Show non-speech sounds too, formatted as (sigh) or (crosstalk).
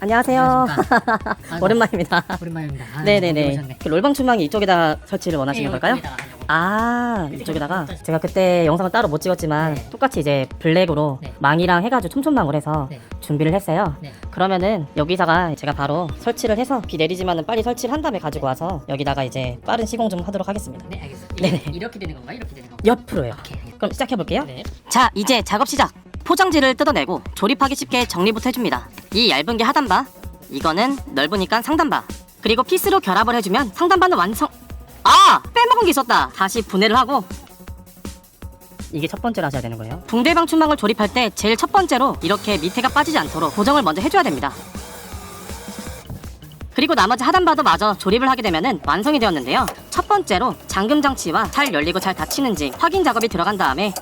안녕하세요. 안녕하십니까. (laughs) 아이고, 오랜만입니다. 오랜만입니다. 아이고, 네네네. 오셨네. 그 롤방 충망이 이쪽에다 설치를 원하시는 네, 걸까요? 여기다가 하려고. 아 이쪽에다가 제가 그때 영상을 따로 못 찍었지만 네. 똑같이 이제 블랙으로 네. 망이랑 해가지고 촘촘망을 해서 네. 준비를 했어요. 네. 그러면은 여기다가 제가 바로 설치를 해서 비 내리지만은 빨리 설치를 한 다음에 가지고 와서 여기다가 이제 빠른 시공 좀 하도록 하겠습니다. 네, 알겠습니다. 네네. 이렇게, 되는 건가요? 이렇게 되는 건가요? 옆으로요. 오케이, 알겠습니다. 그럼 시작해 볼게요. 네. 자, 이제 작업 시작. 포장지를 뜯어내고 조립하기 쉽게 정리부터 해줍니다. 이 얇은 게 하단바, 이거는 넓으니까 상단바. 그리고 피스로 결합을 해주면 상단바는 완성. 아, 빼먹은 게 있었다. 다시 분해를 하고. 이게 첫 번째로 하셔야 되는 거예요. 붕대방 춘망을 조립할 때 제일 첫 번째로 이렇게 밑에가 빠지지 않도록 고정을 먼저 해줘야 됩니다. 그리고 나머지 하단바도 마저 조립을 하게 되면은 완성이 되었는데요. 첫 번째로 잠금 장치와 잘 열리고 잘 닫히는지 확인 작업이 들어간 다음에